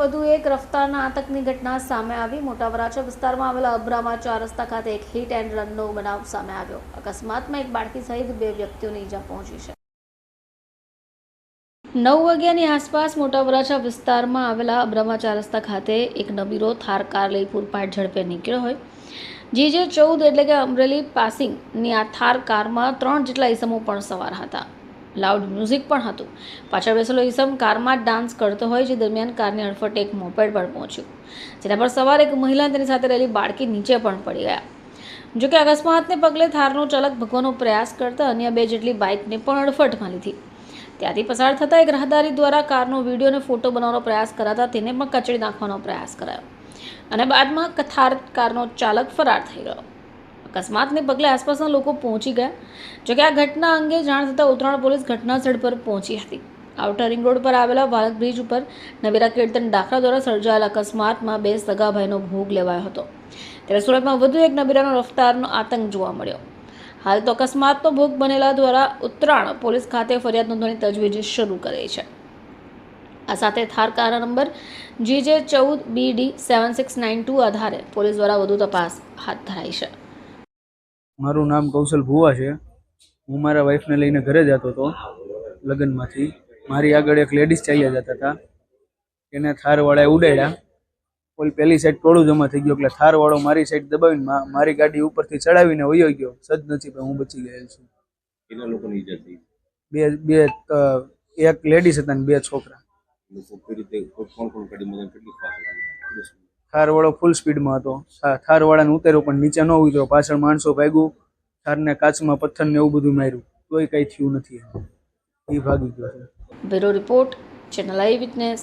વધુ એક રફતારના આતંકની ઘટના સામે આવી. મોટા વરાછા વિસ્તારમાં આવેલા અબ્રામા ચાર રસ્તા ખાતે એક હિટ એન્ડ રનનો બનાવ સામે આવ્યો. અકસ્માતમાં એક બાળકી સહિત બે વ્યક્તિઓને ઈજા પહોંચી છે. નવ વાગ્યાની આસપાસ મોટા વરાછા વિસ્તારમાં આવેલા અબ્રામા ચાર રસ્તા ખાતે એક નબીરો થાર કાર લઈ પૂરપાટ ઝડપે નીકળ્યો હોય. જે જે ચૌદ એટલે કે અમરેલી પાસિંગની આ થાર કારમાં ત્રણ જેટલા ઇસમો પણ સવાર હતા. લાઉડ મ્યુઝિક પણ હતું. પાછળ બેસેલો ઈસમ કારમાં જ ડાન્સ કરતો હોય જે દરમિયાન કારની અડફટે એક મોપેડ પણ પહોંચ્યું. જેના પર સવાર એક મહિલા તેની સાથે રહેલી બાળકી નીચે પણ પડી ગયા. જોકે અકસ્માતને પગલે થારનો ચાલક ભગવાનો પ્રયાસ કરતા અન્ય બે જેટલી બાઇકને પણ અડફટમાં લીધી ત્યાંથી પસાર થતા એક રાહદારી દ્વારા કારનો વીડિયો અને ફોટો બનાવવાનો પ્રયાસ કરાતા તેને પણ કચડી નાખવાનો પ્રયાસ કરાયો. અને બાદમાં કથાર કારનો ચાલક ફરાર થઈ ગયો. અકસ્માતને પગલે આસપાસના લોકો પહોંચી ગયા. જોકે આ ઘટના અંગે જાણ થતાં ઉત્તરાયણ પોલીસ ઘટનાસ્થળ પર પહોંચી હતી. આઉટર રિંગ રોડ પર આવેલા ભારત બ્રિજ ઉપર નવેરા કીર્તન દાખલા દ્વારા સર્જાયેલા અકસ્માતમાં બે સગાભાઈનો ભોગ લેવાયો હતો. ત્યારે સુરતમાં વધુ એક નબીરાનો રફતારનો આતંક જોવા મળ્યો. હાલ તો અકસ્માતનો ભોગ બનેલા દ્વારા ઉત્તરાયણ પોલીસ ખાતે ફરિયાદ નોંધવાની તજવીજ શરૂ કરી છે. આ સાથે થાર કાર નંબર જે ચૌદ B D seven six nine two આધારે પોલીસ દ્વારા વધુ તપાસ હાથ ધરાઈ છે. મારું નામ કૌશલ ભુવા છે. હું મારા વાઈફને લઈને ઘરે જતો હતો લગ્નમાંથી. મારી આગળ એક લેડીઝ ચાલ્યા જતા હતા. એને થારવાળાએ ઉડાડ્યા. ઓલી પેલી સાઈડ ટોળું જમા થઈ ગયું એટલે થારવાળો મારી સાઈડ દબાવીને મારી ગાડી ઉપરથી ચડાવીને વયો ગયો. સદનસીબે હું બચી ગયેલ છું. કેટલા લોકોની ઈજા થઈ? બે બે એક લેડીઝ હતા ને બે છોકરા. લોકો કઈ રીતે કોણ કોણ ગાડીમાં કેટલી થારવાળો ફૂલ સ્પીડમાં હતો. થારવાળાને ઉતર્યો, પણ નીચે ન ઉતર્યો. પાછળ માણસો ભાગ્યું, થારને કાચમાં પથ્થરને એવું બધું માર્યું. તોય કંઈ થયું નથી એ ભાગી ગયો bureau report, channel eye witness.